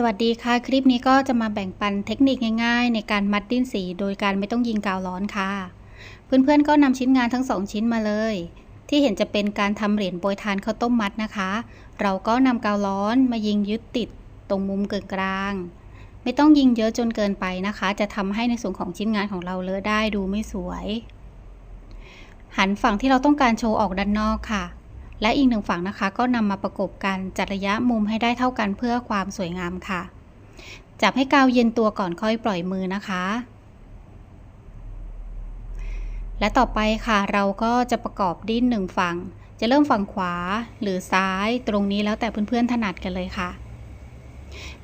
สวัสดีค่ะ คลิปนี้ก็จะมาแบ่งปันเทคนิคง่ายๆ ในการมัดดิ้นสี โดยการไม่ต้องยิงกาวร้อนค่ะ เพื่อนๆก็นำชิ้นงานทั้งสองชิ้นมาเลย ที่เห็นจะเป็นการทำเหรียญโปรยทานข้าวต้มมัดนะคะ เราก็นำกาวร้อนมายิงยึดติดตรงมุมเกินกลาง ไม่ต้องยิงเยอะจนเกินไปนะคะ จะทำให้ในส่วนของชิ้นงานของเราเลอะได้ดูไม่สวย หันฝั่งที่เราต้องการโชว์ออกด้านนอกค่ะ และอีกหนึ่งฝั่งนะคะ ก็นำมาประกบกันจัดระยะมุมให้ได้เท่ากันเพื่อความสวยงามค่ะ จับให้กาวเย็นตัวก่อนค่อยปล่อยมือนะคะ และต่อไปค่ะเราก็จะประกอบดิ้นหนึ่งฝั่ง จะเริ่มฝั่งขวาหรือซ้ายตรงนี้แล้วแต่เพื่อนๆถนัดกันเลยค่ะ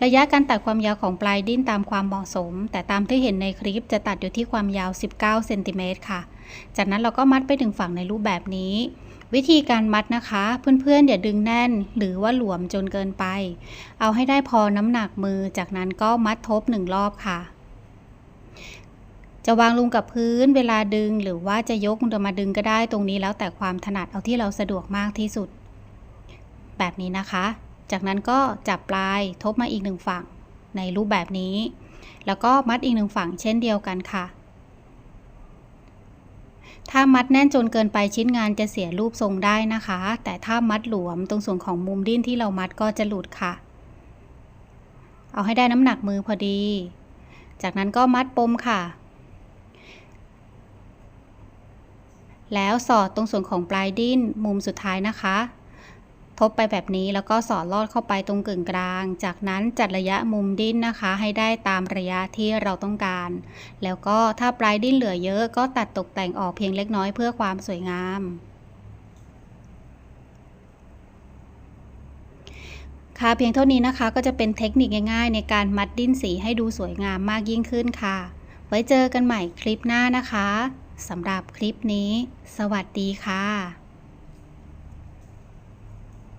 ระยะการตัดความยาวของปลายดิ้นตามความเหมาะสม แต่ตามที่เห็นในคลิปจะตัดอยู่ที่ความยาว 19เซนติเมตรค่ะ จากนั้นเราก็มัดไปถึงฝั่งในรูปแบบนี้ วิธีการมัดนะคะ เพื่อนๆอย่าดึงแน่นหรือว่าหลวมจนเกินไป เอาให้ได้พอน้ำหนักมือจากนั้นก็มัดทบหนึ่งรอบค่ะ จะวางลงกับพื้นเวลาดึงหรือว่าจะยกมันมาดึงก็ได้ตรงนี้แล้วแต่ความถนัดเอาที่เราสะดวกมากที่สุด แบบนี้นะคะ จากนั้นก็จับปลายทบมาอีกหนึ่งฝั่งในรูปแบบนี้ แล้วก็มัดอีกหนึ่งฝั่งเช่นเดียวกันค่ะ ถ้ามัดแน่นจนเกินไปชิ้นงานจะเสียรูปทรงได้นะคะ แต่ถ้ามัดหลวมตรงส่วนของมุมดิ้นที่เรามัดก็จะหลุดค่ะ เอาให้ได้น้ำหนักมือพอดี จากนั้นก็มัดปมค่ะ แล้วสอดตรงส่วนของปลายดิ้นมุมสุดท้ายนะคะ ทบไปแบบนี้แล้วก็สอดลอดเข้าไปตรงกึ่งกลาง จากนั้นจัดระยะมุมดิ้นนะคะ ให้ได้ตามระยะที่เราต้องการ แล้วก็ถ้าปลายดิ้นเหลือเยอะ ก็ตัดตกแต่งออกเพียงเล็กน้อยเพื่อความสวยงามค่ะเพียงเท่านี้นะคะก็จะเป็นเทคนิคง่ายๆ ในการมัดดิ้นสีให้ดูสวยงามมากยิ่งขึ้นค่ะ ไว้เจอกันใหม่คลิปหน้านะคะสำหรับคลิปนี้ สวัสดีค่ะ